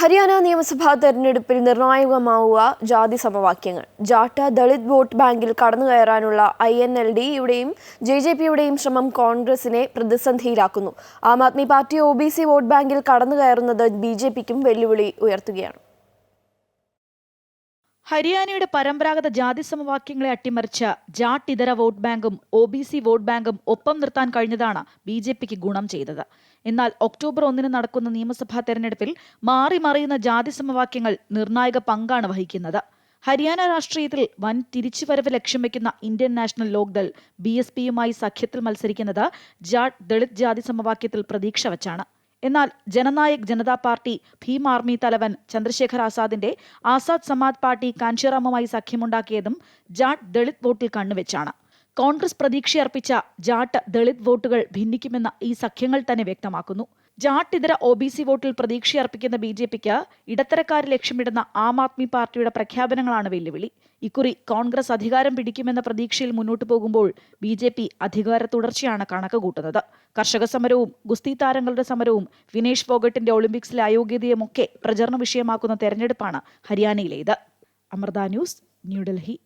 ഹരിയാന നിയമസഭാ തെരഞ്ഞെടുപ്പിൽ നിർണായകമാവുക ജാതി സമവാക്യങ്ങൾ ജാട്ട ദളിത് വോട്ട് ബാങ്കിൽ കടന്നുകയറാനുള്ള ഐ എൻ എൽ ഡിയുടെയും ജെ ജെ പിയുടെയും ശ്രമം കോൺഗ്രസിനെ പ്രതിസന്ധിയിലാക്കുന്നു. Aam Aadmi Party O B C vote ബാങ്കിൽ കടന്നുകയറുന്നത് ബി ജെ പിക്കും വെല്ലുവിളി ഉയർത്തുകയാണ്. ഹരിയാനയുടെ പരമ്പരാഗത ജാതി സമവാക്യങ്ങളെ അട്ടിമറിച്ച ജാട്ട് ഇതര വോട്ട് ബാങ്കും ഒ ബി സി വോട്ട് ബാങ്കും ഒപ്പം നിർത്താൻ കഴിഞ്ഞതാണ് ബി ജെ പിക്ക് ഗുണം ചെയ്തത്. എന്നാൽ ഒക്ടോബർ ഒന്നിന് നടക്കുന്ന നിയമസഭാ തെരഞ്ഞെടുപ്പിൽ മാറി മറിയുന്ന ജാതി സമവാക്യങ്ങൾ നിർണായക പങ്കാണ് വഹിക്കുന്നത്. ഹരിയാന രാഷ്ട്രീയത്തിൽ വൻ തിരിച്ചുവരവ് ലക്ഷ്യം വെക്കുന്ന Indian National Lokdal B S പിയുമായി സഖ്യത്തിൽ മത്സരിക്കുന്നത് ജാട്ട് ദളിത് ജാതി സമവാക്യത്തിൽ പ്രതീക്ഷ വച്ചാണ്. എന്നാൽ ജനനായക് ജനതാ പാർട്ടി ഭീം ആർമി തലവൻ ചന്ദ്രശേഖർ ആസാദിന്റെ ആസാദ് സമാദ് പാർട്ടി കാഞ്ചിറാമുമായി സഖ്യമുണ്ടാക്കിയതും ജാട്ട് ദളിത് വോട്ടിൽ കണ്ണുവെച്ചാണ്. കോൺഗ്രസ് പ്രതീക്ഷയർപ്പിച്ച ജാട്ട് ദളിത് വോട്ടുകൾ ഭിന്നിക്കുമെന്ന് ഈ സഖ്യങ്ങൾ തന്നെ വ്യക്തമാക്കുന്നു. ജാട്ട് ഇതര ഒ ബി സി വോട്ടിൽ പ്രതീക്ഷയർപ്പിക്കുന്ന ബി ജെ പിക്ക് ഇടത്തരക്കാരെ ലക്ഷ്യമിടുന്ന ആം ആദ്മി പാർട്ടിയുടെ പ്രഖ്യാപനങ്ങളാണ് വെല്ലുവിളി. ഇക്കുറി കോൺഗ്രസ് അധികാരം പിടിക്കുമെന്ന പ്രതീക്ഷയിൽ മുന്നോട്ടു പോകുമ്പോൾ ബി ജെ പി അധികാര തുടർച്ചയാണ് കണക്ക് കൂട്ടുന്നത്. കർഷക സമരവും ഗുസ്തി താരങ്ങളുടെ സമരവും വിനേഷ് ഫോഗട്ടിന്റെ ഒളിമ്പിക്സിലെ അയോഗ്യതയുമൊക്കെ പ്രചരണ വിഷയമാക്കുന്ന തെരഞ്ഞെടുപ്പാണ് ഹരിയാനയിലേത്. അമൃത ന്യൂസ് ന്യൂഡൽഹി.